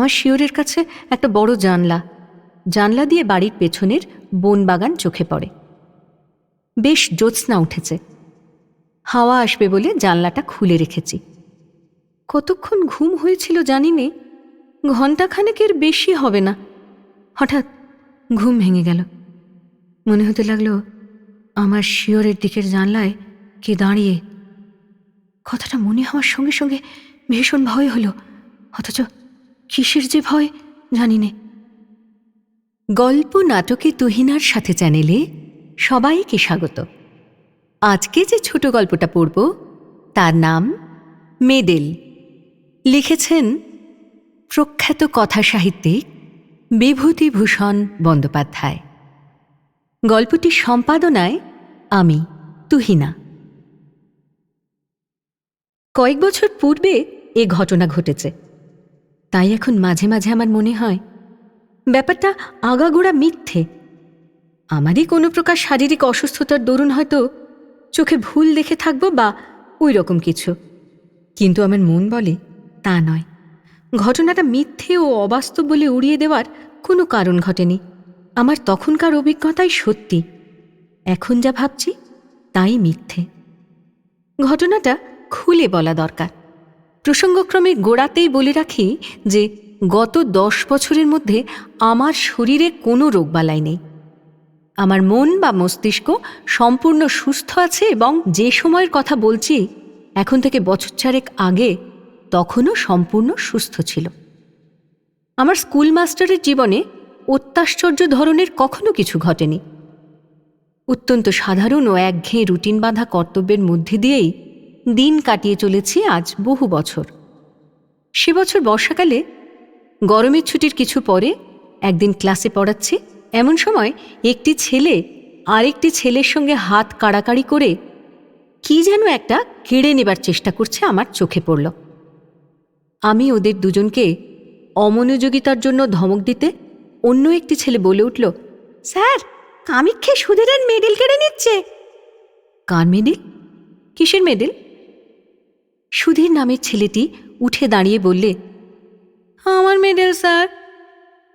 আমার শিওরের কাছে একটা বড় জানলা। জানলা দিয়ে বাড়ির পেছনের বন বাগান চোখে পড়ে। বেশ জ্যোৎস্না উঠেছে। হাওয়া আসবে বলে জানলাটা খুলে রেখেছি। কতক্ষণ ঘুম হয়েছিল জানি নে, ঘণ্টাখানেকের বেশি হবে না। হঠাৎ ঘুম ভেঙে গেল। মনে হতে লাগল, আমার শিওরের দিকের জানলায় কে দাঁড়িয়ে। কথাটা মনে হওয়ার সঙ্গে সঙ্গে ভীষণ ভয় হলো, অথচ কিসের যে ভয়, জানি নে। গল্প নাটকে তুহিনার সাথে চ্যানেলে সবাইকে স্বাগত। আজকে যে ছোট গল্পটা পড়ব, তার নাম মেডেল লিখেছেন প্রখ্যাত কথা সাহিত্যিক বিভূতিভূষণ বন্দ্যোপাধ্যায়। গল্পটি সম্পাদনায় আমি, তুহিনা। কয়েক বছর পূর্বে এ ঘটনা ঘটেছে। তাই এখন মাঝে মাঝে আমার মনে হয়, ব্যাপারটা আগাগোড়া মিথ্যে। আমারই কোনো প্রকার শারীরিক অসুস্থতার দরুন হয়তো চোখে ভুল দেখে থাকব বা ওই রকম কিছু। কিন্তু আমার মন বলে তা নয়। ঘটনাটা মিথ্যে ও অবাস্তব বলে উড়িয়ে দেওয়ার কোনো কারণ ঘটেনি। আমার তখনকার অভিজ্ঞতাই সত্যি। এখন যা ভাবছি, তাই মিথ্যে। ঘটনাটা খুলে বলা দরকার। প্রসঙ্গক্রমে গোড়াতেই বলে রাখি যে, গত দশ বছরের মধ্যে আমার শরীরে কোনো রোগবালাই নেই। আমার মন বা মস্তিষ্ক সম্পূর্ণ সুস্থ আছে এবং যে সময়ের কথা বলছি, এখন থেকে বছর চারেক আগে তখনও সম্পূর্ণ সুস্থ ছিল। আমার স্কুল মাস্টারের জীবনে অত্যাশ্চর্য ধরনের কখনো কিছু ঘটেনি। অত্যন্ত সাধারণ ও একঘেয়ে রুটিন বাঁধা কর্তব্যের মধ্যে দিয়েই দিন কাটিয়ে চলেছি আজ বহু বছর। সে বছর বর্ষাকালে গরমের ছুটির কিছু পরে একদিন ক্লাসে পড়াচ্ছি। এমন সময় একটি ছেলে আরেকটি ছেলের সঙ্গে হাত কাড়াকাড়ি করে কি যেন একটা কেড়ে নেবার চেষ্টা করছে আমার চোখে পড়ল। আমি ওদের দুজনকে অমনোযোগিতার জন্য ধমক দিতে অন্য একটি ছেলে বলে উঠল, স্যার, কামিক্ষে সুধীরের মেডেল কেড়ে নিচ্ছে। কার মেডেল? কিসের মেডেল? সুধীর নামের ছেলেটি উঠে দাঁড়িয়ে বললে আমার মেডেল স্যার।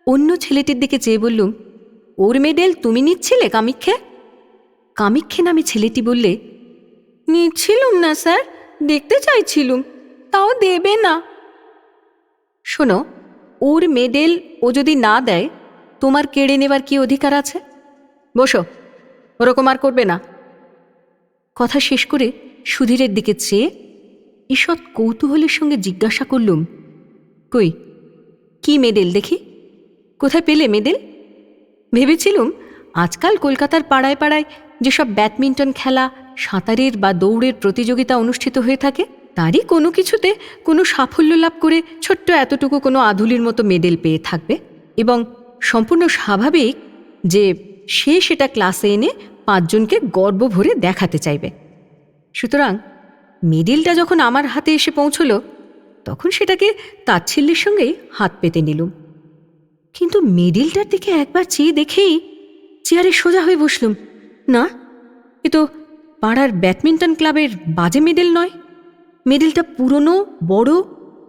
অন্য ছেলেটির দিকে চেয়ে বললুম ওর মেডেল তুমি নিচ্ছিলে কামিক্ষে? কামিক্ষে নামে ছেলেটি বললে নিচ্ছিলুম না স্যার। দেখতে চাইছিলুম। তাও দেবে না। শোনো ওর মেডেল ও যদি না দেয় তোমার কেড়ে নেবার কি অধিকার আছে? বসো ওরকম আর করবে না। কথা শেষ করে সুধীরের দিকে চেয়ে ঈষৎ কৌতূহলের সঙ্গে জিজ্ঞাসা করলুম, কই, কি মেডেল দেখি? কোথায় পেলে মেডেল ভেবেছিলুম, আজকাল কলকাতার পাড়ায় পাড়ায় যেসব ব্যাডমিন্টন খেলা, সাঁতারের বা দৌড়ের প্রতিযোগিতা অনুষ্ঠিত হয়ে থাকে, তারই কোনো কিছুতে কোনো সাফল্য লাভ করে ছোট্ট এতটুকু কোনো আধুলির মতো মেডেল পেয়ে থাকবে এবং সম্পূর্ণ স্বাভাবিক যে সে সেটা ক্লাসে এনে পাঁচজনকে গর্ব ভরে দেখাতে চাইবে। সুতরাং মেডেলটা যখন আমার হাতে এসে পৌঁছল, তখন সেটাকে তাচ্ছিল্যের সঙ্গেই হাত পেতে নিলুম। কিন্তু মেডেলটার দিকে একবার চেয়ে দেখেই চেয়ারে সোজা হয়ে বসলুম। না, এ তো পাড়ার ব্যাডমিন্টন ক্লাবের বাজে মেডেল নয়। মেডেলটা পুরনো, বড়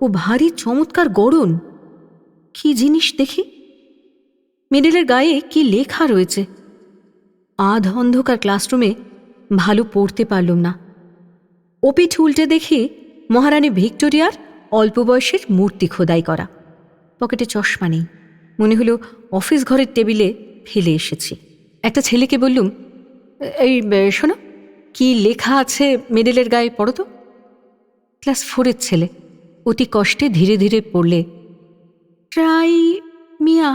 ও ভারী চমৎকার গড়ন। কি জিনিস দেখি? মেডেলের গায়ে কি লেখা রয়েছে? আধ অন্ধকার ক্লাসরুমে ভালো পড়তে পারলুম না। ওপিঠ উল্টে দেখি মহারানী ভিক্টোরিয়ার অল্প বয়সের মূর্তি খোদাই করা। পকেটে চশমা নেই। মনে হলো অফিস ঘরের টেবিলে ফেলে এসেছি। একটা ছেলেকে বললুম, এই শোনো, কি লেখা আছে মেডেলের গায়ে পড়ো তো? ক্লাস ফোরের ছেলে অতি কষ্টে ধীরে ধীরে পড়লে, ট্রাই মিয়া,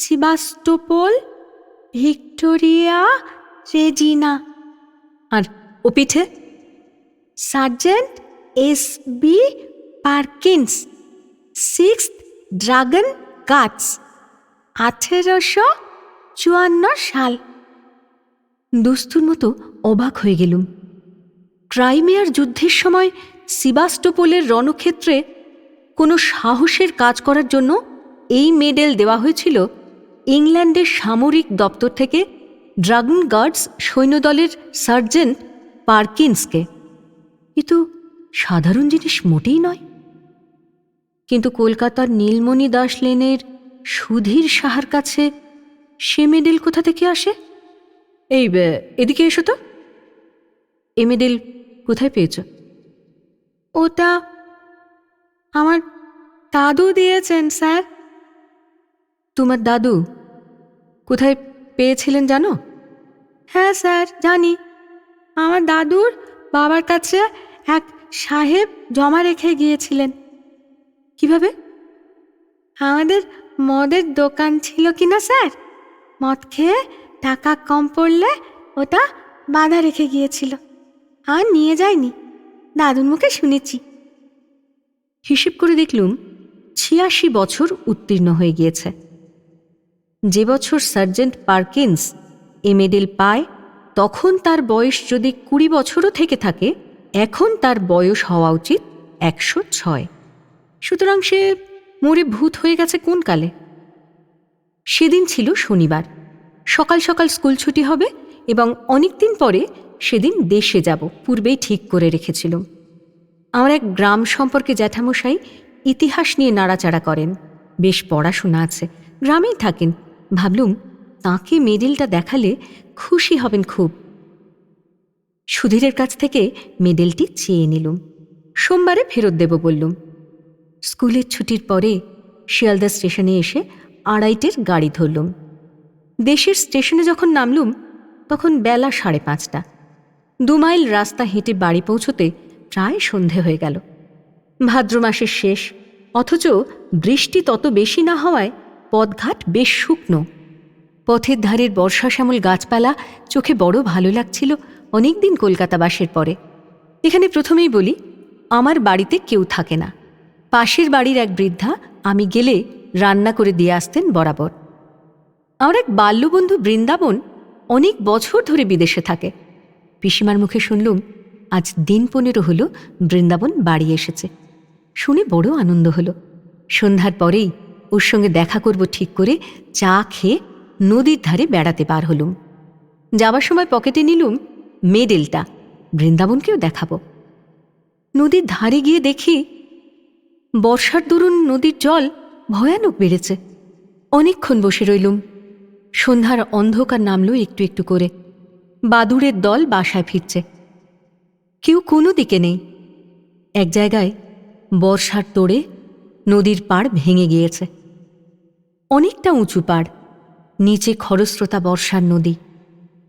সিবাস্টোপল, ভিক্টোরিয়া, রেজিনা। আর ও পিঠে sergeant S B Perkins six dragon guards আঠেরোশো চুয়ান্ন সাল। দস্তুর মতো অবাক হয়ে গেলুম। ক্রাইমিয়ার যুদ্ধের সময় সিবাস্টোপোলের রণক্ষেত্রে কোনো সাহসের কাজ করার জন্য এই মেডেল দেওয়া হয়েছিল ইংল্যান্ডের সামরিক দপ্তর থেকে ড্রাগন গার্ডস সৈন্যদলের সার্জেন্ট পার্কিন্সকে। এ তো সাধারণ জিনিস মোটেই নয়। কিন্তু কলকাতার নীলমণি দাস লেনের সুধীর সাহার কাছে সে মেডেল কোথা থেকে আসে? এই এদিকে এসো তো। এ মেডেল কোথায় পেয়েছ? ওটা আমার দাদু দিয়েছেন স্যার। তোমার দাদু কোথায় পেয়েছিলেন জানো? হ্যাঁ স্যার জানি। আমার দাদুর বাবার কাছে এক সাহেব জমা রেখে গিয়েছিলেন। কীভাবে? আমাদের মদের দোকান ছিল কি না, স্যার? মদ খেয়ে টাকা কম পড়লে ওটা বাধা রেখে গিয়েছিল। আর নিয়ে যায়নি। দাদুর মুখে শুনেছি। হিসেব করে দেখলুম ছিয়াশি বছর উত্তীর্ণ হয়ে গিয়েছে। যে বছর সার্জেন্ট পার্কিন্স এ মেডেল পায় তখন তার বয়স যদি কুড়ি বছরও থেকে থাকে, এখন তার বয়স হওয়া উচিত একশো ছয়। সুতরাং সে মরে ভূত হয়ে গেছে কোন কালে? সেদিন ছিল শনিবার। সকাল সকাল স্কুল ছুটি হবে এবং অনেক দিন পরে সেদিন দেশে যাব, পূর্বেই ঠিক করে রেখেছিলুম। আমার এক গ্রাম সম্পর্কে জ্যাঠামশাই ইতিহাস নিয়ে নাড়াচাড়া করেন। বেশ পড়াশোনা আছে, গ্রামেই থাকেন। ভাবলুম তাঁকে মেডেলটা দেখালে খুশি হবেন খুব। সুধীরের কাছ থেকে মেডেলটি চেয়ে নিলুম। সোমবারে ফেরত দেব বললুম। স্কুলের ছুটির পরে শিয়ালদা স্টেশনে এসে আড়াইটের গাড়ি ধরলুম। দেশের স্টেশনে যখন নামলুম, তখন বেলা সাড়ে পাঁচটা। দু মাইল রাস্তা হেঁটে বাড়ি পৌঁছতে প্রায় সন্ধে হয়ে গেল। ভাদ্র মাসের শেষ, অথচ বৃষ্টি তত বেশি না হওয়ায় পথঘাট বেশ শুকনো। পথের ধারের বর্ষা শ্যামল গাছপালা চোখে বড় ভালো লাগছিল অনেকদিন কলকাতাবাসের পরে। এখানে প্রথমেই বলি, আমার বাড়িতে কেউ থাকে না। পাশের বাড়ির এক বৃদ্ধা আমি গেলে রান্না করে দিয়ে আসতেন বরাবর। আমার এক বাল্যবন্ধু বৃন্দাবন অনেক বছর ধরে বিদেশে থাকে। পিসিমার মুখে শুনলুম, আজ দিন পনেরো হলো বৃন্দাবন বাড়ি এসেছে। শুনে বড় আনন্দ হলো। সন্ধ্যার পরেই ওর সঙ্গে দেখা করব ঠিক করে চা খেয়ে নদীর ধারে বেড়াতে পার হলুম। যাবার সময় পকেটে নিলুম মেডেলটা। বৃন্দাবনকেও দেখাবো। নদীর ধারে গিয়ে দেখি বর্ষার দরুন নদীর জল ভয়ানক বেড়েছে। অনেকক্ষণ বসে রইলুম। সন্ধ্যার অন্ধকার নামলো একটু একটু করে। বাদুড়ের দল বাসায় ফিরছে। কেউ কোনো দিকে নেই। এক জায়গায় বর্ষার তোড়ে নদীর পাড় ভেঙে গিয়েছে। অনেকটা উঁচু পাড়। নিচে খরস্রোতা বর্ষার নদী।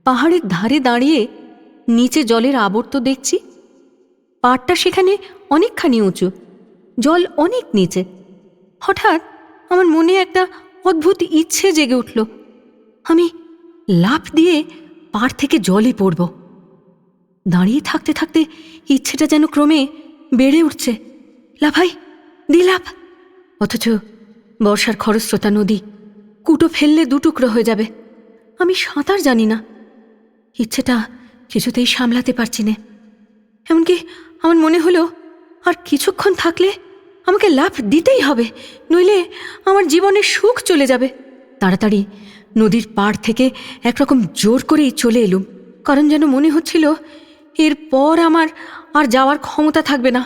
পাহাড়ের ধারে দাঁড়িয়ে নিচে জলের আবর্ত দেখছি। পাড়টা সেখানে অনেকখানি উঁচু, জল অনেক নিচে। হঠাৎ আমার মনে একটা অদ্ভুত ইচ্ছে জেগে উঠল। আমি লাফ দিয়ে পাড় থেকে জলে পড়ব। দাঁড়িয়ে থাকতে থাকতে ইচ্ছেটা যেন ক্রমে বেড়ে উঠছে। লাফাই দিলাপ অথচ বর্ষার খরস্রোতা নদী কুটো ফেললে দুটুকরো হয়ে যাবে। আমি সাঁতার জানি না। ইচ্ছেটা কিছুতেই সামলাতে পারছি না। এমনকি আমার মনে হলো, আর কিছুক্ষণ থাকলে আমাকে লাফ দিতেই হবে, নইলে আমার জীবনের সুখ চলে যাবে। তাড়াতাড়ি নদীর পাড় থেকে একরকম জোর করেই চলে এলুম, কারণ যেন মনে হচ্ছিল, এরপর আমার আর যাওয়ার ক্ষমতা থাকবে না।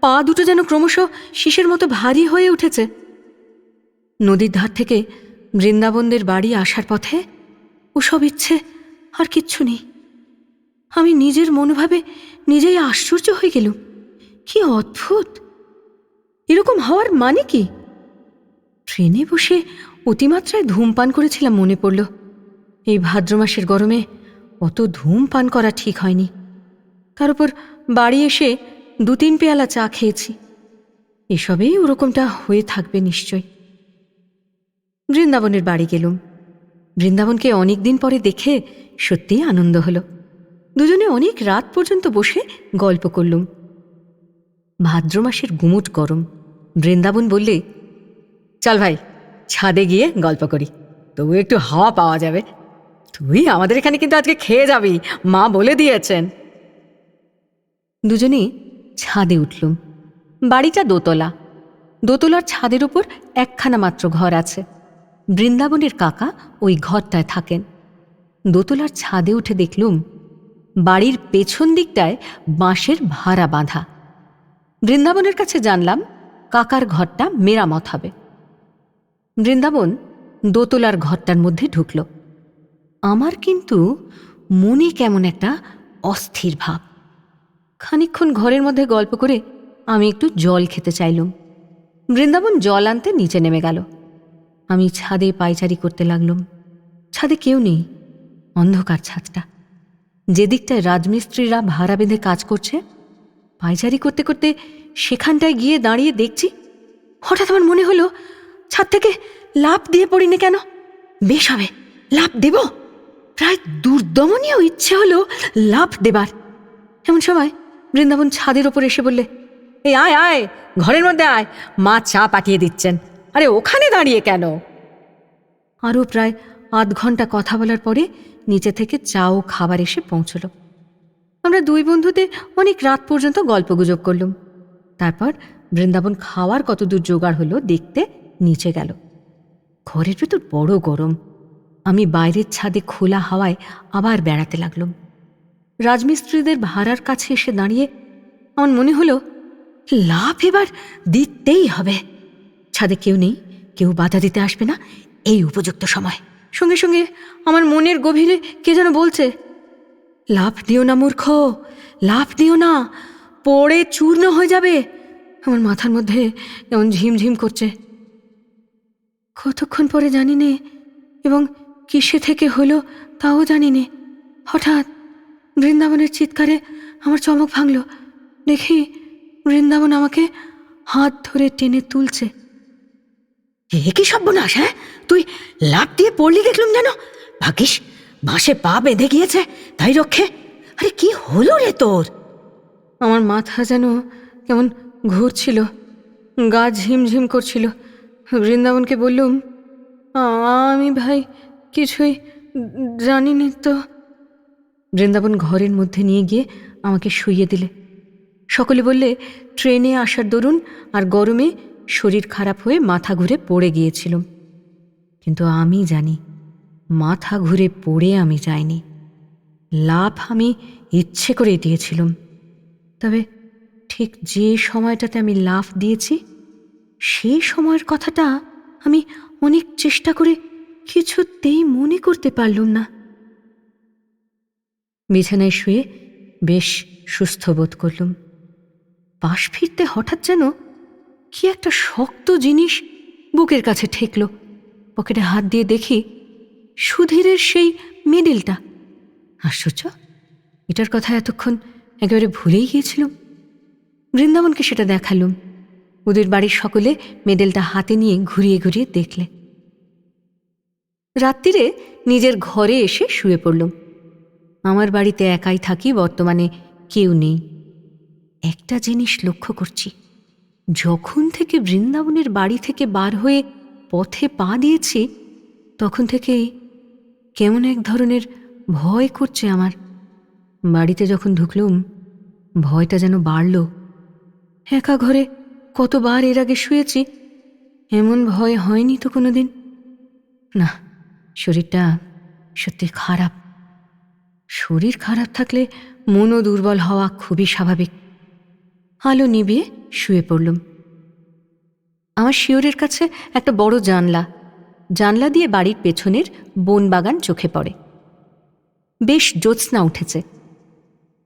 পা দুটো যেন ক্রমশ শিশের মতো ভারী হয়ে উঠেছে। নদীর ধার থেকে বৃন্দাবনদের বাড়ি আসার পথে ওসব ইচ্ছে আর কিচ্ছু নেই। আমি নিজের মনোভাবে নিজেই আশ্চর্য হয়ে গেলুম। কি অদ্ভুত! এরকম হওয়ার মানে কি? ট্রেনে বসে অতিমাত্রায় ধূমপান করেছিলাম মনে পড়ল। এই ভাদ্র মাসের গরমে অত ধূমপান করা ঠিক হয়নি। তার উপর বাড়ি এসে দু তিন পেয়ালা চা খেয়েছি। এসবেই ওরকমটা হয়ে থাকবে নিশ্চয়। বৃন্দাবনের বাড়ি গেলুম। বৃন্দাবনকে অনেক দিন পরে দেখে সত্যিই আনন্দ হলো। দুজনে অনেক রাত পর্যন্ত বসে গল্প করলুম। ভাদ্র মাসের গুমুট গরম। বৃন্দাবন বললে, চল ভাই, ছাদে গিয়ে গল্প করি। তবু একটু হাওয়া পাওয়া যাবে। তুই আমাদের এখানে কিন্তু আজকে খেয়ে যাবি, মা বলে দিয়েছেন। দুজনেই ছাদে উঠলুম। বাড়িটা দোতলা। দোতলার ছাদের উপর একখানা মাত্র ঘর আছে। বৃন্দাবনের কাকা ওই ঘরটায় থাকেন। দোতলার ছাদে উঠে দেখলুম, বাড়ির পেছন দিকটায় বাঁশের ভাড়া বাঁধা। বৃন্দাবনের কাছে জানলাম, কাকার ঘরটা মেরামত হবে। বৃন্দাবন দোতলার ঘরটার মধ্যে ঢুকল। আমার কিন্তু মনে কেমন একটা অস্থির ভাব। খানিকক্ষণ ঘরের মধ্যে গল্প করে আমি একটু জল খেতে চাইলুম। বৃন্দাবন জল আনতে নিচে নেমে গেল। আমি ছাদে পায়চারি করতে লাগলুম। ছাদে কেউ নেই, অন্ধকার ছাদটা। যেদিকটায় রাজমিস্ত্রিরা ভাড়া বেঁধে কাজ করছে, পায়চারি করতে করতে সেখানটায় গিয়ে দাঁড়িয়ে দেখছি, হঠাৎ আমার মনে হলো, ছাদ থেকে লাভ দিয়ে পড়ি না কেন? বেশ হবে লাভ দেব। প্রায় দুর্দমনীয় ইচ্ছে হলো লাভ দেবার। এমন সময় বৃন্দাবন ছাদের ওপর এসে বললে, এই আয় আয়, ঘরের মধ্যে আয়। মা চা পাঠিয়ে দিচ্ছেন। আরে ওখানে দাঁড়িয়ে কেন? আরও প্রায় আধ ঘণ্টা কথা বলার পরে নিচে থেকে চা ও খাবার এসে পৌঁছল। আমরা দুই বন্ধুতে অনেক রাত পর্যন্ত গল্পগুজব করলুম। তারপর বৃন্দাবন খাওয়ার কতদূর জোগাড় হলো দেখতে নিচে গেল। ঘরের ভেতর বড় গরম। আমি বাইরের ছাদে খোলা হাওয়ায় আবার বেড়াতে লাগলুম। রাজমিস্ত্রিদের ভাড়ার কাছে এসে দাঁড়িয়ে আমার মনে হলো, লাভ এবার দিতেই হবে। ছাদে কেউ নেই, কেউ বাধা দিতে আসবে না, এই উপযুক্ত সময়। সঙ্গে সঙ্গে আমার মনের গভীরে কে যেন বলছে, লাভ দিও না, মূর্খ, লাভ দিও না, পড়ে চূর্ণ হয়ে যাবে। আমার মাথার মধ্যে এমন ঝিমঝিম করছে। কতক্ষণ পরে জানি নে এবং কিসে থেকে হলো তাও জানি নে হঠাৎ বৃন্দাবনের চিৎকারে আমার চমক ভাঙল। দেখি বৃন্দাবন আমাকে হাত ধরে টেনে তুলছে। এ কি সর্বনাশ হ্যাঁ? তুই লাভ দিয়ে পড়লি দেখলুম যেন। ভাগ্যিস, বাঁশে পা বেঁধে গিয়েছে, তাই রক্ষে। আরে কি হলো রে তোর? আমার মাথা যেন কেমন ঘুরছিল, গা ঝিমঝিম করছিল। বৃন্দাবনকে বললুম আমি ভাই কিছুই জানিনি তো। বৃন্দাবন ঘরের মধ্যে নিয়ে গিয়ে আমাকে শুইয়ে দিলে। সকলে বললে, ট্রেনে আসার দরুন আর গরমে শরীর খারাপ হয়ে মাথা ঘুরে পড়ে গিয়েছিলাম। কিন্তু আমি জানি, মাথা ঘুরে পড়ে আমি যাইনি। লাভ আমি ইচ্ছে করে দিয়েছিলাম। তবে ঠিক যে সময়টাতে আমি লাভ দিয়েছি সেই সময়ের কথাটা আমি অনেক চেষ্টা করে কিছুতেই মনে করতে পারলুম না। বিছানায় শুয়ে বেশ সুস্থ বোধ করলুম। পাশ ফিরতে হঠাৎ যেন কি একটা শক্ত জিনিস বুকের কাছে ঠেকল। পকেটে হাত দিয়ে দেখি সুধীরের সেই মেডেলটা। আশ্চর্য, এটার কথা এতক্ষণ একেবারে ভুলেই গিয়েছিলাম। বৃন্দাবনকে সেটা দেখালুম। ওদের বাড়ির সকলে মেডেলটা হাতে নিয়ে ঘুরিয়ে ঘুরিয়ে দেখলে। রাত্রিরে নিজের ঘরে এসে শুয়ে পড়লুম। আমার বাড়িতে একাই থাকি, বর্তমানে কেউ নেই। একটা জিনিস লক্ষ্য করছি। যখন থেকে বৃন্দাবনের বাড়ি থেকে বার হয়ে পথে পা দিয়েছি, তখন থেকেই কেমন এক ধরনের ভয় করছে আমার। বাড়িতে যখন ঢুকলুম, ভয়টা যেন বাড়ল। একা ঘরে কতবার এর আগে শুয়েছি, এমন ভয় হয়নি তো কোনোদিন। না, শরীরটা সত্যি খারাপ। শরীর খারাপ থাকলে মনও দুর্বল হওয়া খুবই স্বাভাবিক। আলো নিভিয়ে শুয়ে পড়লুম। আমার শিওরের কাছে একটা বড় জানলা। জানলা দিয়ে বাড়ির পেছনের বন বাগান চোখে পড়ে। বেশ জ্যোৎস্না উঠেছে।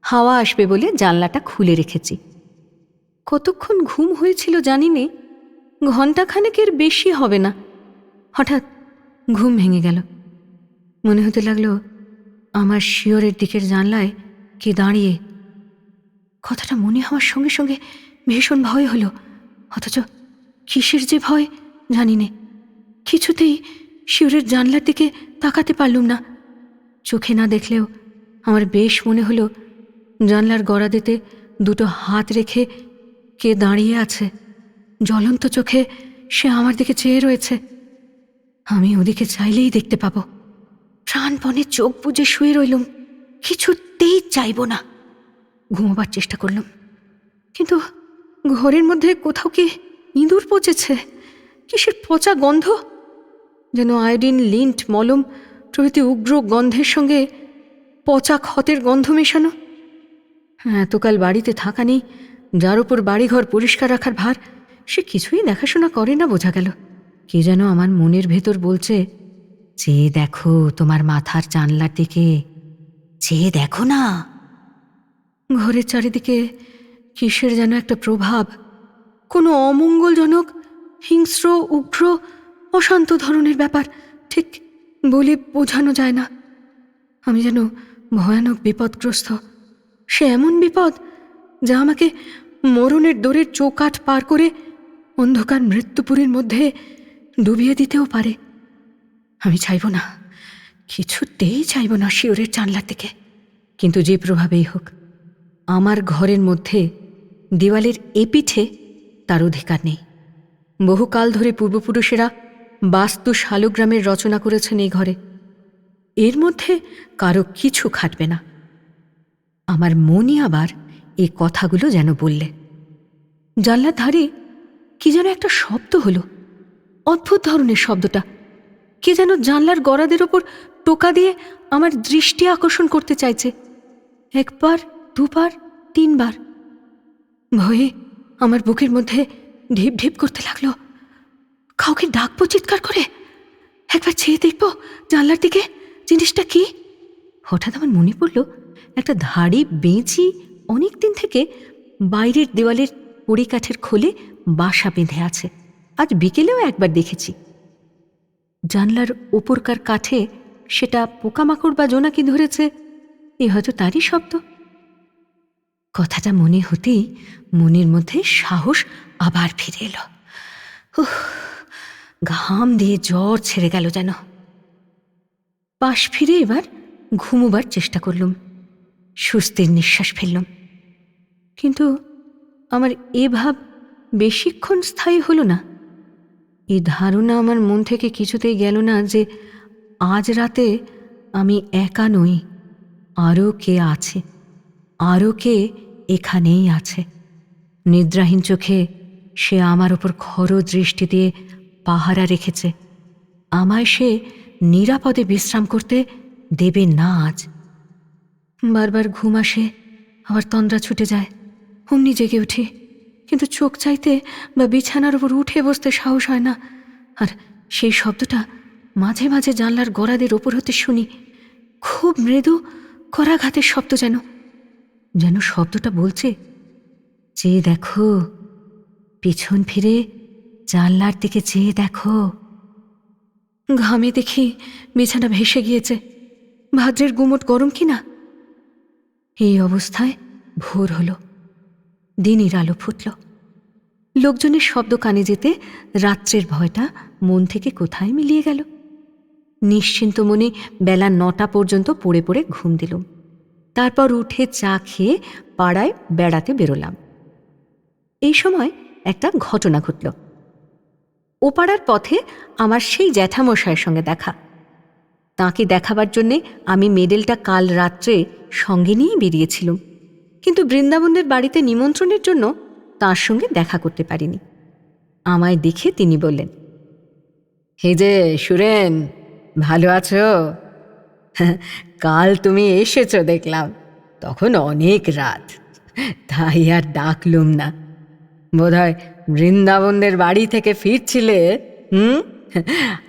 হাওয়া আসবে বলে জানলাটা খুলে রেখেছি। কতক্ষণ ঘুম হয়েছিল জানি নে, ঘণ্টাখানেকের বেশি হবে না। হঠাৎ ঘুম ভেঙে গেল। মনে হতে লাগল, আমার শিওরের দিকের জানলায় কে দাঁড়িয়ে কথাটা মনে হওয়ার সঙ্গে সঙ্গে ভীষণ ভয় হলো। অথচ কিসের যে ভয়, জানি নে। কিছুতেই শিউরের জানলার দিকে তাকাতে পারলুম না। চোখে না দেখলেও আমার বেশ মনে হলো জানলার গড়াদেতে দুটো হাত রেখে কে দাঁড়িয়ে আছে। জ্বলন্ত চোখে সে আমার দিকে চেয়ে রয়েছে। আমি ওদিকে চাইলেই দেখতে পাবো। প্রাণপণে চোখ বুজে শুয়ে রইলুম। কিছুতেই চাইব না। ঘুমোবার চেষ্টা করলাম। কিন্তু ঘরের মধ্যে কোথাও কি ইঁদুর পচেছে? কিসের পচা গন্ধ? যেন আয়োডিন, লিন্ট, মলম প্রভৃতি উগ্র গন্ধের সঙ্গে পচা ক্ষতের গন্ধ মেশানো। এতকাল বাড়িতে থাকা নেই, যার উপর বাড়িঘর পরিষ্কার রাখার ভার, সে কিছুই দেখাশোনা করে না বোঝা গেল। কে যেন আমার মনের ভেতর বলছে চেয়ে দেখো তোমার মাথার জানলার দিকে চেয়ে দেখো না ঘরের চারিদিকে কিসের যেন একটা প্রভাব? কোনো অমঙ্গলজনক, হিংস্র, উগ্র, অশান্ত ধরনের ব্যাপার ঠিক বলে বোঝানো যায় না। আমি যেন ভয়ানক বিপদগ্রস্ত। সে এমন বিপদ যা আমাকে মরণের দোরের চৌকাঠ পার করে অন্ধকার মৃত্যুপুরীর মধ্যে ডুবিয়ে দিতেও পারে। আমি চাইব না, কিছুতেই চাইব না শিওরের জানলার দিকে, কিন্তু যে প্রভাবেই হোক। আমার ঘরের মধ্যে দেওয়ালের এপিঠে তার অধিকার নেই। বহুকাল ধরে পূর্বপুরুষেরা বাস্তু শালগ্রামের রচনা করেছেন এই ঘরে। এর মধ্যে কারও কিছু খাটবে না। আমার মনই আবার এই কথাগুলো যেন বললে। জানলার ধারে কি যেন একটা শব্দ হলো। অদ্ভুত ধরনের শব্দটা। কে যেন জানলার গড়াদের ওপর টোকা দিয়ে আমার দৃষ্টি আকর্ষণ করতে চাইছে। একবার দুবার, তিনবার। ভয়ে আমার বুকের মধ্যে ঢিপ ঢিপ করতে লাগল। কাউকে ডাকবো চিৎকার করে? একবার চেয়ে দেখব জানলার দিকে জিনিসটা কি? হঠাৎ আমার মনে পড়ল, একটা ধাড়ি বেঁচি অনেক দিন থেকে বাইরের দেওয়ালের পরিকাঠের খোলে বাসা বেঁধে আছে। আজ বিকেলেও একবার দেখেছি। জানলার ওপরকার কাঠে সেটা পোকামাকড় বা জোনাকি ধরেছে, এ হয়তো তারই শব্দ। কথাটা মনে হতেই মনের মধ্যে সাহস আবার ফিরে এলো। ঘাম দিয়ে জ্বর ছেড়ে গেল যেন। পাশ ফিরে এবার ঘুমোবার চেষ্টা করলুম, সুস্থির নিঃশ্বাস ফেললুম। কিন্তু আমার এ ভাব বেশিক্ষণ স্থায়ী হলো না। এই ধারণা আমার মন থেকে কিছুতেই গেল না যে আজ রাতে আমি একা নই, আরও কে আছে। আরও কে এখানেই আছে? নিদ্রাহীন চোখে সে আমার ওপর খর দৃষ্টি দিয়ে পাহারা রেখেছে। আমায় সে নিরাপদে বিশ্রাম করতে দেবে না আজ। বারবার ঘুম আসে, আবার তন্দ্রা ছুটে যায়। অমনি জেগে উঠি, কিন্তু চোখ চাইতে বা বিছানার ওপর উঠে বসতে সাহস হয় না। আর সেই শব্দটা মাঝে মাঝে জানলার গড়াদের ওপর হতে শুনি। খুব মৃদু করাঘাতের শব্দ যেন। যেন শব্দটা বলছে চেয়ে দেখো পিছন ফিরে জানলার দিকে চেয়ে দেখো। ঘামে দেখি বিছানা ভেসে গিয়েছে। ভাদ্রের গুমট গরম কিনা? এই অবস্থায় ভোর হলো। দিনের আলো ফুটল। লোকজনের শব্দ কানে যেতে রাত্রের ভয়টা মন থেকে কোথায় মিলিয়ে গেল? নিশ্চিন্ত মনে বেলা নটা পর্যন্ত পড়ে পড়ে ঘুম দিলুম। তারপর উঠে চা খেয়ে পাড়ায় বেড়াতে বেরোলাম। এই সময় একটা ঘটনা ঘটল। ও পাড়ার পথে আমার সেই জ্যাঠামশায়ের সঙ্গে দেখা। তাকে দেখাবার জন্যে আমি মেডেলটা কাল রাত্রে সঙ্গে নিয়েই বেরিয়েছিলাম। কিন্তু বৃন্দাবনদের বাড়িতে নিমন্ত্রণের জন্য তার সঙ্গে দেখা করতে পারিনি। আমায় দেখে তিনি বললেন, হে যে, সুরেন, ভালো আছো? কাল তুমি এসেছ দেখলাম। তখন অনেক রাত। তাই আর ডাকলুম না। বোধহয় বৃন্দাবনদের বাড়ি থেকে ফিরছিলে, হুম?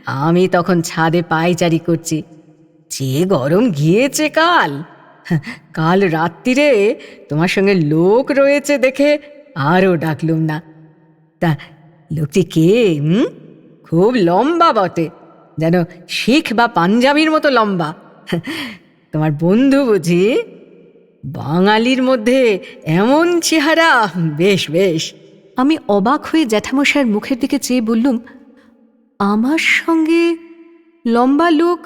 আমি তখন ছাদে পায়চারি করছি। যে গরম গিয়েছে কাল। কাল রাত্রিরে তোমার সঙ্গে লোক রয়েছে দেখে আরও ডাকলুম না। তা লোকটি কে, হুম? খুব লম্বা বটে। যেন শিখ বা পাঞ্জাবির মতো লম্বা। তোমার বন্ধু বুঝি? বাঙালির মধ্যে এমন চেহারা? বেশ বেশ। আমি অবাক হয়ে জ্যাঠামশাইয়ের মুখের দিকে চেয়ে বললুম, আমার সঙ্গে লম্বা লোক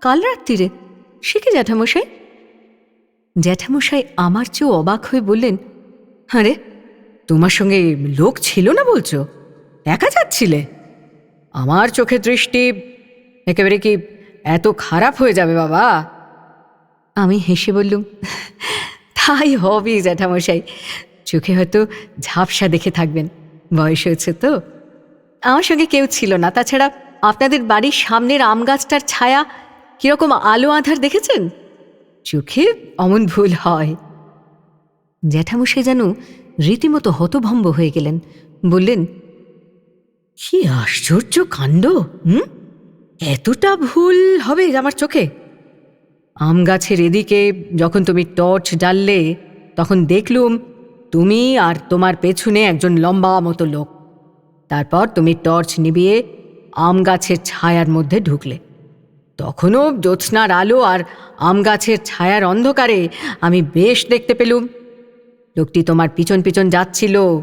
কাল রাত্রিরে সে কি জ্যাঠামশাই? জ্যাঠামশাই আমার চেয়েও অবাক হয়ে বললেন আরে তোমার সঙ্গে লোক ছিল না বলছো? একা যাচ্ছিলে? আমার চোখের দৃষ্টি একেবারে কি এত খারাপ হয়ে যাবে বাবা। আমি হেসে বললুম, তাই হবে জ্যাঠামশাই। চোখে হয়তো ঝাপসা দেখে থাকবেন। বয়স হয়েছে তো। আমার সঙ্গে কেউ ছিল না। তাছাড়া আপনাদের বাড়ির সামনের আম গাছটার ছায়া কীরকম আলো আধার দেখেছেন? চোখে অমন ভুল হয়। জ্যাঠামশাই যেন রীতিমতো হতভম্ব হয়ে গেলেন। বললেন, কি আশ্চর্য কাণ্ড, হুম? এতটা ভুল হবে আমার চোখে? আম গাছের এদিকে যখন তুমি টর্চ জ্বাললে তখন দেখলুম তুমি আর তোমার পেছনে একজন লম্বা মতো লোক। তারপর তুমি টর্চ নিবিয়ে আম গাছের ছায়ার মধ্যে ঢুকলে। তখনও জ্যোৎস্নার আলো আর আম গাছের ছায়ার অন্ধকারে আমি বেশ দেখতে পেলুম। লোকটি তোমার পিছন পিছন যাচ্ছিল।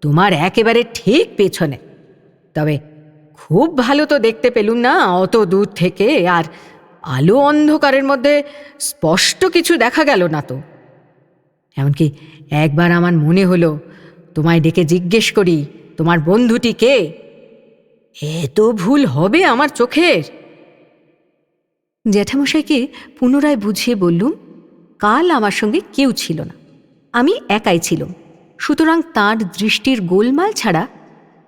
তোমার একেবারে ঠিক পেছনে। তবে খুব ভালো তো দেখতে পেলুম না অত দূর থেকে, আর আলো অন্ধকারের মধ্যে স্পষ্ট কিছু দেখা গেল না তো। এমনকি একবার আমার মনে হলো, তোমায় ডেকে জিজ্ঞেস করি, তোমার বন্ধুটি কে? এত ভুল হবে আমার চোখের। জ্যাঠামশাইকে পুনরায় বুঝিয়ে বললুম, কাল আমার সঙ্গে কেউ ছিল না, আমি একাই ছিলাম, সুতরাং তার দৃষ্টির গোলমাল ছাড়া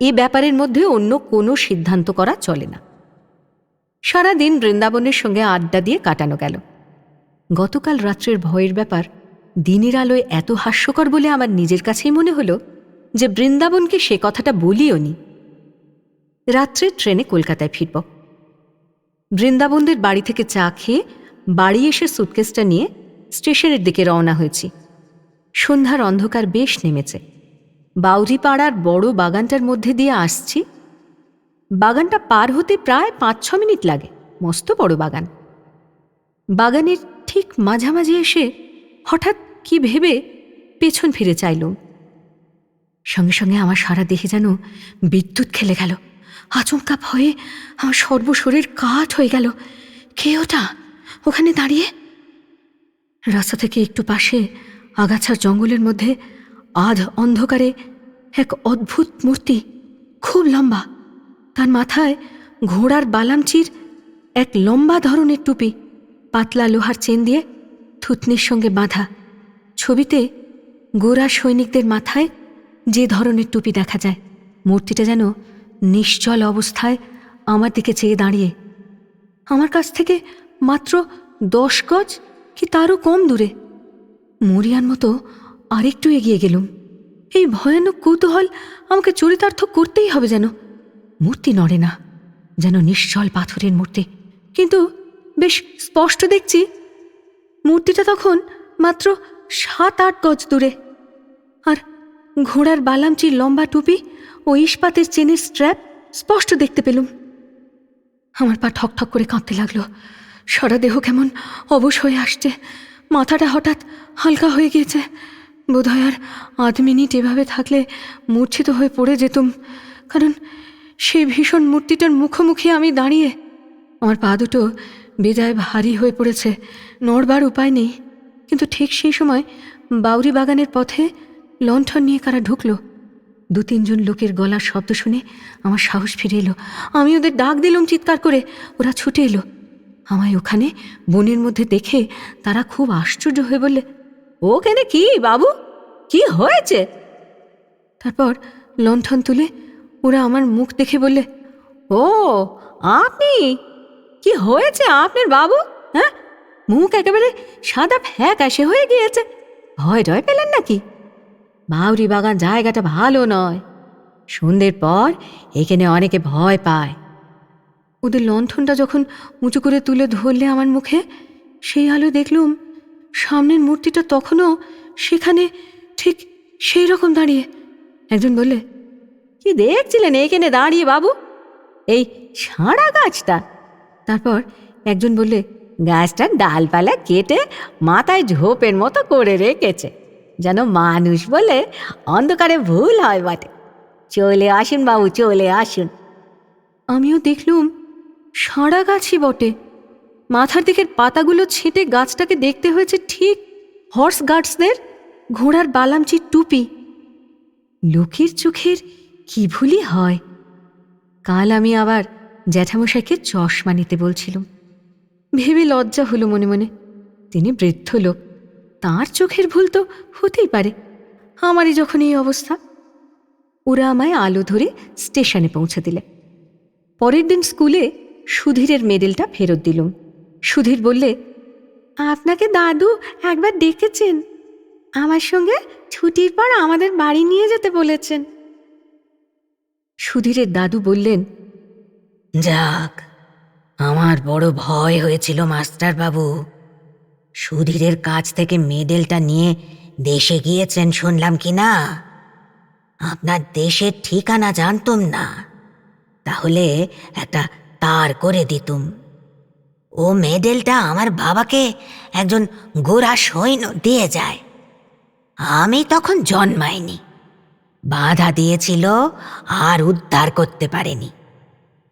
এ ব্যাপারের মধ্যে অন্য কোনো সিদ্ধান্ত করা চলে না। সারাদিন বৃন্দাবনের সঙ্গে আড্ডা দিয়ে কাটানো গেল। গতকাল রাত্রের ভয়ের ব্যাপার দিনের আলোয় এত হাস্যকর বলে আমার নিজের কাছেই মনে হলো যে বৃন্দাবনকে সে কথাটা বলিও নি। রাত্রে ট্রেনে কলকাতায় ফিরব। বৃন্দাবনদের বাড়ি থেকে চা খেয়ে বাড়ি এসে সুটকেসটা নিয়ে স্টেশনের দিকে রওনা হয়েছি। সন্ধ্যার অন্ধকার বেশ নেমেছে। বাউরিপাড়ার বড় বাগানটার মধ্যে দিয়ে আসছি। বাগানটা পার হতে প্রায় পাঁচ ছ মিনিট লাগে। মস্ত বড় বাগান। বাগানের ঠিক মাঝামাঝি এসে হঠাৎ কি ভেবে পেছন ফিরে চাইলুম। সঙ্গে সঙ্গে আমার সারা দেহে যেন বিদ্যুৎ খেলে গেল। আচমকা ভয়ে আমার সর্বশরীর কাঠ হয়ে গেল। কে ওটা? ওখানে দাঁড়িয়ে? রাস্তা থেকে একটু পাশে আগাছার জঙ্গলের মধ্যে আধ অন্ধকারে এক অদ্ভুত মূর্তি, খুব লম্বা। তার মাথায় ঘোড়ার বালামচির, এক লম্বা ধরনের টুপি, পাতলা লোহার চেন দিয়ে থুতনির সঙ্গে বাঁধা। ছবিতে গোরা সৈনিকদের মাথায় যে ধরনের টুপি দেখা যায়। মূর্তিটা যেন নিশ্চল অবস্থায় আমার দিকে চেয়ে দাঁড়িয়ে। আমার কাছ থেকে মাত্র দশ গজ কি তারও কম দূরে। মরিয়ার মতো আরেকটু এগিয়ে গেলুম। এই ভয়ানক কৌতূহল আমাকে চরিতার্থ করতেই হবে যেন। মূর্তি নড়ে না, যেন নিশ্চল পাথরের মূর্তি। কিন্তু বেশ স্পষ্ট দেখছি, মূর্তিটা তখন মাত্র সাত আট গজ দূরে। আর ঘোড়ার বালামচির লম্বা টুপি ও ইস্পাতের চেনের স্ট্র্যাপ স্পষ্ট দেখতে পেলুম। আমার পা ঠক ঠক করে কাঁপতে লাগল। সারা দেহ কেমন অবশ হয়ে আসছে। মাথাটা হঠাৎ হালকা হয়ে গিয়েছে। বোধহয় আর আধ মিনিট এভাবে থাকলে মূর্ছিত হয়ে পড়ে যেতুম, কারণ সেই ভীষণ মূর্তিটার মুখোমুখি আমি দাঁড়িয়ে। আমার পা দুটো বেজায় ভারী হয়ে পড়েছে, নড়বার উপায় নেই। কিন্তু ঠিক সেই সময় বাউরি বাগানের পথে লণ্ঠন নিয়ে কারা ঢুকলো। দু তিনজন লোকের গলার শব্দ শুনে আমার সাহস ফিরে এলো। আমি ওদের ডাক দিলুম চিৎকার করে, ওরা ছুটে এলো। আমায় ওখানে বনের মধ্যে দেখে তারা খুব আশ্চর্য হয়ে বললে ওখানে কি বাবু? কি হয়েছে? তারপর লণ্ঠন তুলে ওরা আমার মুখ দেখে বললে, ও, আপনি? কি হয়েছে আপনার বাবু? হ্যাঁ? মুখ একেবারে সাদা ফ্যাক ফ্যাকাশে হয়ে গিয়েছে। ভয় টয় পেলেন নাকি? বাউরি বাগান জায়গাটা ভালো নয়। সন্ধ্যের পর এখানে অনেকে ভয় পায়। ওদের লণ্ঠনটা যখন উঁচু করে তুলে ধরলে আমার মুখে, সেই আলো দেখলুম, সামনের মূর্তিটা তখনও সেখানে ঠিক সেই রকম দাঁড়িয়ে। একজন বললে, কি দেখছিলেন এখানে দাঁড়িয়ে বাবু? এই সাঁড়া গাছটা। তারপর একজন বললে গাছটার ডালপালা কেটে মাথায় ঝোপের মতো করে রেখেছে, যেন মানুষ বলে অন্ধকারে ভুল হয় বটে। চলে আসুন বাবু, চলে আসুন। আমিও দেখলুম, সাঁড়া গাছই বটে। মাথার দিকের পাতাগুলো ছেঁটে গাছটাকে দেখতে হয়েছে ঠিক হর্স গার্ডসদের ঘোড়ার বালামচির টুপি। লোকের চোখের কি ভুলই হয়? কাল আমি আবার জ্যাঠামশাইকে চশমা নিতে বলছিলাম। ভেবে লজ্জা হলো মনে মনে। তিনি বৃদ্ধ লোক। তাঁর চোখের ভুল তো হতেই পারে। আমারই যখন এই অবস্থা। ওরা আমায় আলো ধরে স্টেশনে পৌঁছে দিলে। পরের দিন স্কুলে সুধীরের মেডেলটা ফেরত দিলুম। সুধীর বললে, আপনাকে দাদু একবার ডেকেছেন আমার সঙ্গে ছুটির পর আমাদের বাড়ি নিয়ে যেতে বলেছেন। সুধীরের দাদু বললেন, যাক, আমার বড় ভয় হয়েছিল মাস্টার বাবু সুধীরের কাছ থেকে মেডেলটা নিয়ে দেশে গিয়েছেন শুনলাম কি না? আপনার দেশের ঠিকানা জানতুম না। তাহলে একটা তার করে দিতুম। ও মেডেলটা আমার বাবাকে একজন গোড়া সৈন্য দিয়ে যায়। আমি তখন জন্মাইনি। বাধা দিয়েছিল আর উদ্ধার করতে পারেনি।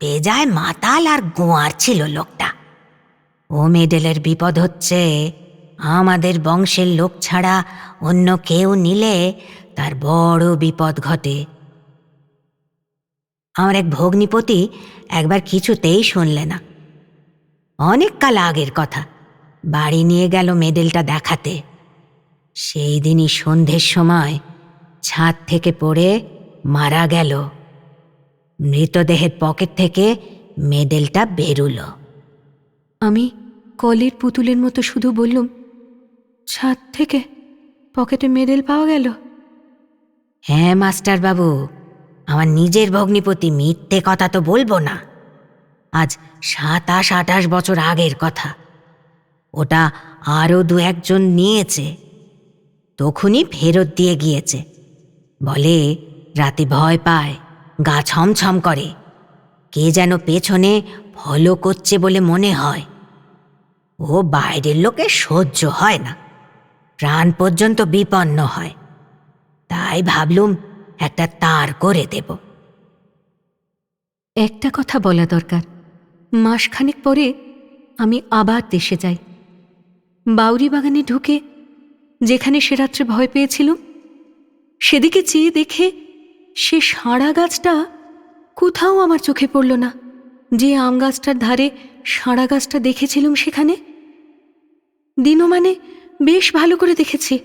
বেজায় মাতাল আর গোয়ার ছিল লোকটা। ও মেডেলের বিপদ হচ্ছে আমাদের বংশের লোক ছাড়া অন্য কেউ নিলে তার বড় বিপদ ঘটে। আমার এক ভগ্নিপতি একবার কিছুতেই শুনলে না। অনেক কাল আগের কথা। বাড়ি নিয়ে গেল মেডেলটা দেখাতে। সেই দিনই সন্ধ্যের সময় ছাদ থেকে পড়ে মারা গেল। মৃতদেহের পকেট থেকে মেডেলটা বেরুলো। আমি কলের পুতুলের মতো শুধু বললুম ছাদ থেকে পকেটে মেডেল পাওয়া গেল? হ্যাঁ মাস্টার বাবু আমার নিজের ভগ্নিপতি মিথ্যে কথা তো বলব না। আজ সাতাশ আঠাশ বছর আগের কথা। ওটা আরও দু একজন নিয়েছে। তখনই ফেরত দিয়ে গিয়েছে। বলে, রাতে ভয় পায়, গা ছমছম করে। কে যেন পেছনে ফলো করছে বলে মনে হয়। ও বাইরের লোকে সহ্য হয় না। প্রাণ পর্যন্ত বিপন্ন হয়। তাই ভাবলুম, একটা তার করে দেব। একটা কথা বলা দরকার। মাসখানেক পরে আমি আবার দেশে যাই। বাউরি বাগানে ঢুকে যেখানে সে রাত্রে ভয় পেয়েছিলুম সেদিকে চেয়ে দেখে সে সাঁড়া গাছটা কোথাও আমার চোখে পড়ল না। যে আম গাছটার ধারে সাঁড়া গাছটা দেখেছিলুম সেখানে? দিনও মানে বেশ ভালো করে দেখেছি।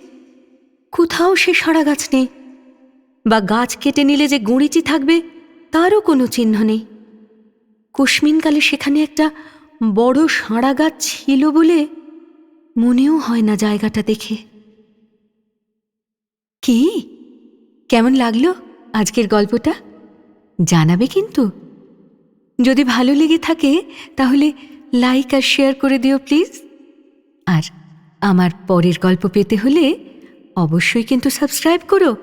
কোথাও সে সাঁড়া গাছ নেই। বা গাছ কেটে নিলে যে গুঁড়িচি থাকবে, তারও কোনো চিহ্ন নেই। কুসমিনকালে সেখানে একটা বড় সাঁড়া গাছ ছিল বলে মনেও হয় না জায়গাটা দেখে। কি? কেমন লাগল আজকের গল্পটা? জানাবে কিন্তু। যদি ভালো লেগে থাকে, তাহলে লাইক আর শেয়ার করে দিও প্লিজ। আর আমার পরের গল্প পেতে হলে অবশ্যই কিন্তু সাবস্ক্রাইব করো।